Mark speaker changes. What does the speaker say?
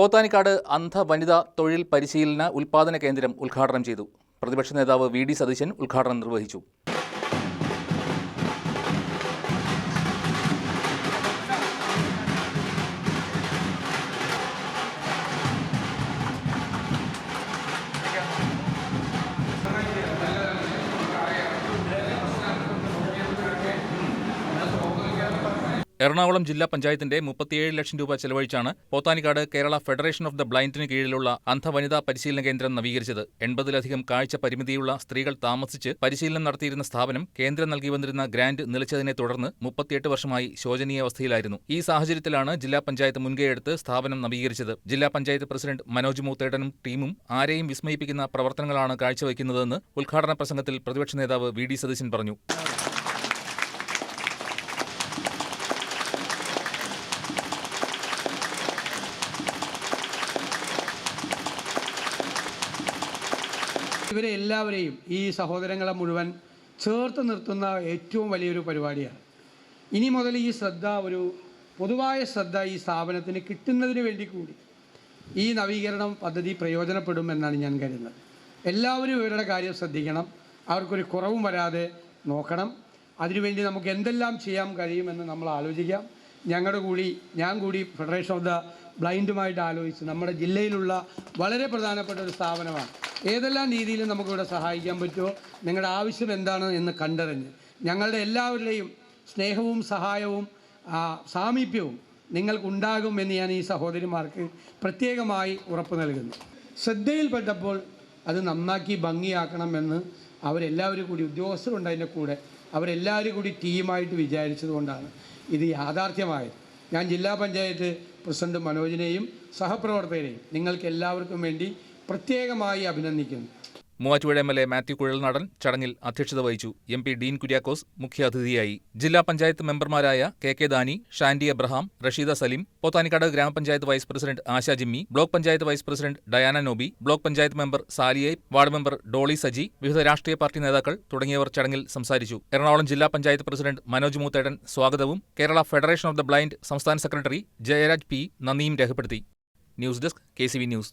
Speaker 1: പോത്താനിക്കാട് അന്ധ വനിതാ തൊഴിൽ പരിശീലന ഉൽപാദന കേന്ദ്രം ഉദ്ഘാടനം ചെയ്തു. പ്രതിപക്ഷ നേതാവ് വി ഡി സതീശൻ ഉദ്ഘാടനം നിർവഹിച്ചു. എറണാകുളം ജില്ലാ പഞ്ചായത്തിന്റെ മുപ്പത്തിയേഴ് ലക്ഷം രൂപ ചെലവഴിച്ചാണ് Pothanicad Kerala federation of the ബ്ലൈൻഡിന് കീഴിലുള്ള അന്ധവനിതാ പരിശീലന കേന്ദ്രം നവീകരിച്ചത്. എൺപതിലധികം കാഴ്ച പരിമിതിയുള്ള സ്ത്രീകൾ താമസിച്ച് പരിശീലനം നടത്തിയിരുന്ന സ്ഥാപനം കേന്ദ്രം നൽകി വന്നിരുന്ന ഗ്രാന്റ് നിലച്ചതിനെ തുടർന്ന് മുപ്പത്തിയെട്ട് വർഷമായി ശോചനീയാവസ്ഥയിലായിരുന്നു ഈ സാഹചര്യത്തിലാണ് ജില്ലാ പഞ്ചായത്ത് മുൻകൈയെടുത്ത് സ്ഥാപനം നവീകരിച്ചത്. ജില്ലാ പഞ്ചായത്ത് പ്രസിഡന്റ് മനോജ് മൂത്തേടനും ടീമും ആരെയും വിസ്മയിപ്പിക്കുന്ന പ്രവർത്തനങ്ങളാണ് കാഴ്ചവെക്കുന്നതെന്ന് ഉദ്ഘാടന പ്രസംഗത്തിൽ പ്രതിപക്ഷ നേതാവ് വി ഡി സതീശൻ പറഞ്ഞു.
Speaker 2: ഇവരെ എല്ലാവരെയും ഈ സഹോദരങ്ങളെ മുഴുവൻ ചേർത്ത് നിർത്തുന്ന ഏറ്റവും വലിയൊരു പരിപാടിയാണ്. ഇനി മുതൽ ഈ ശ്രദ്ധ ഒരു പൊതുവായ ശ്രദ്ധ ഈ സ്ഥാപനത്തിന് കിട്ടുന്നതിന് വേണ്ടി കൂടി ഈ നവീകരണം പദ്ധതി പ്രയോജനപ്പെടും എന്നാണ് ഞാൻ കരുതുന്നത്. എല്ലാവരും ഇവരുടെ കാര്യം ശ്രദ്ധിക്കണം. അവർക്കൊരു കുറവും വരാതെ നോക്കണം. അതിനുവേണ്ടി നമുക്ക് എന്തെല്ലാം ചെയ്യാൻ കഴിയുമെന്ന് നമ്മൾ ആലോചിക്കാം. ഞങ്ങളുടെ കൂടി ഞാൻ കൂടി ഫെഡറേഷൻ ഓഫ് ദ ബ്ലൈൻഡുമായിട്ട് ആലോചിച്ച് നമ്മുടെ ജില്ലയിലുള്ള വളരെ പ്രധാനപ്പെട്ട ഒരു സ്ഥാപനമാണ്. ഏതെല്ലാം രീതിയിലും നമുക്കിവിടെ സഹായിക്കാൻ പറ്റുമോ? നിങ്ങളുടെ ആവശ്യം എന്താണ് എന്ന് കണ്ടറിഞ്ഞ് ഞങ്ങളുടെ എല്ലാവരുടെയും സ്നേഹവും സഹായവും സാമീപ്യവും നിങ്ങൾക്കുണ്ടാകും എന്ന് ഞാൻ ഈ സഹോദരിമാർക്ക് പ്രത്യേകമായി ഉറപ്പ് നൽകുന്നു. ശ്രദ്ധയിൽപ്പെട്ടപ്പോൾ അത് നന്നാക്കി ഭംഗിയാക്കണമെന്ന് അവരെല്ലാവരും കൂടി ഉദ്യോഗസ്ഥരുണ്ട് അതിന്റെ കൂടെ. അവരെല്ലാവരും കൂടി ടീമായിട്ട് വിചാരിച്ചതുകൊണ്ടാണ്. ഇത് യാഥാർത്ഥ്യമായത് ഞാൻ ജില്ലാ പഞ്ചായത്ത് പ്രസിഡന്റ് മനോജിനെയും സഹപ്രവർത്തകരെയും നിങ്ങൾക്ക് എല്ലാവർക്കും വേണ്ടി പ്രത്യേകമായി അഭിനന്ദിക്കുന്നു.
Speaker 1: Muvattupuzha M L A Mathew Kuzhalnadan ചടങ്ങിൽ അധ്യക്ഷത വഹിച്ചു. എം പി ഡീൻ കുര്യാക്കോസ് മുഖ്യാതിഥിയായി. ജില്ലാ പഞ്ചായത്ത് മെമ്പർമാരായ കെ കെ ദാനി ഷാൻഡി എബ്രഹാം റഷീദ സലീം പോത്താനിക്കാട് ഗ്രാമപഞ്ചായത്ത് vice president Asha Jimmy block panchayat vice president Diana Noby block panchayat member സാലിയെ ward member Dolly Saji വിവിധ രാഷ്ട്രീയ പാർട്ടി നേതാക്കൾ തുടങ്ങിയവർ ചടങ്ങിൽ സംസാരിച്ചു. എറണാകുളം ജില്ലാ പഞ്ചായത്ത് പ്രസിഡന്റ് മനോജ് മൂത്തേടൻ സ്വാഗതവും Kerala federation of the blind സംസ്ഥാന സെക്രട്ടറി ജയരാജ് പി നന്ദിയും രേഖപ്പെടുത്തി. News desk K news.